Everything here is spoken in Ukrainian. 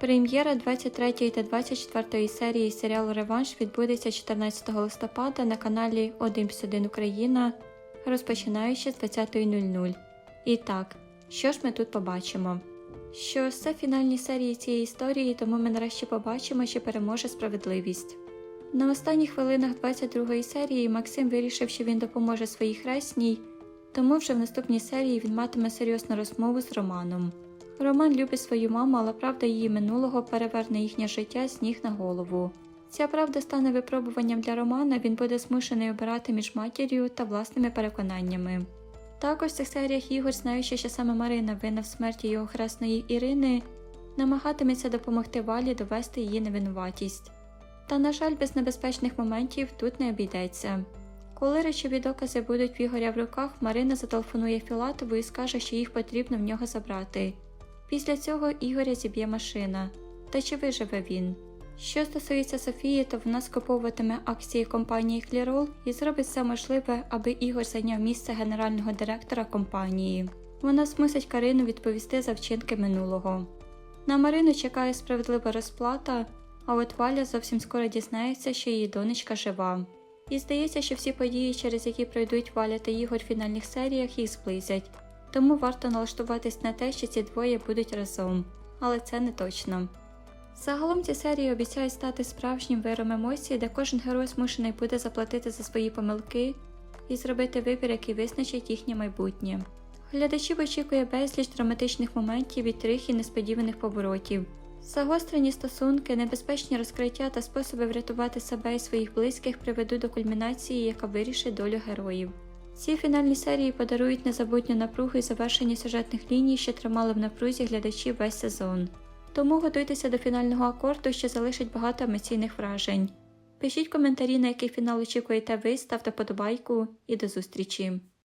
Прем'єра 23 та 24 серії серіалу Реванш відбудеться 14 листопада на каналі 1 плюс 1 Україна, розпочинаючи з 20.00. І так, що ж ми тут побачимо? Що це фінальні серії цієї історії, тому ми нарешті побачимо, чи переможе справедливість. На останніх хвилинах 22 серії Максим вирішив, що він допоможе своїй хресній, тому вже в наступній серії він матиме серйозну розмову з Романом. Роман любить свою маму, але правда її минулого переверне їхнє життя з ніг на голову. Ця правда стане випробуванням для Романа, він буде змушений обирати між матір'ю та власними переконаннями. Також в цих серіях Ігор, знаючи, що саме Марина винна в смерті його хресної Ірини, намагатиметься допомогти Валі довести її невинуватість. Та, на жаль, без небезпечних моментів тут не обійдеться. Коли речові докази будуть в Ігоря в руках, Марина зателефонує Філатову і скаже, що їх потрібно в нього забрати. Після цього Ігоря зіб'є машина. Та чи виживе він? Що стосується Софії, то вона скуповуватиме акції компанії Клірол і зробить все можливе, аби Ігор зайняв місце генерального директора компанії. Вона змусить Карину відповісти за вчинки минулого. На Марину чекає справедлива розплата, а от Валя зовсім скоро дізнається, що її донечка жива. І здається, що всі події, через які пройдуть Валя та Ігор в фінальних серіях, їх зблизять. Тому варто налаштуватись на те, що ці двоє будуть разом, але це не точно. Загалом ці серії обіцяють стати справжнім виром емоцій, де кожен герой змушений буде заплатити за свої помилки і зробити вибір, який визначить їхнє майбутнє. Глядачів очікує безліч драматичних моментів, відтрих і несподіваних поворотів. Загострені стосунки, небезпечні розкриття та способи врятувати себе і своїх близьких приведуть до кульмінації, яка вирішить долю героїв. Ці фінальні серії подарують незабутню напругу і завершення сюжетних ліній, що тримали в напрузі глядачів весь сезон. Тому готуйтеся до фінального акорду, що залишить багато емоційних вражень. Пишіть коментарі, на який фінал очікуєте ви, ставте подобайку і до зустрічі!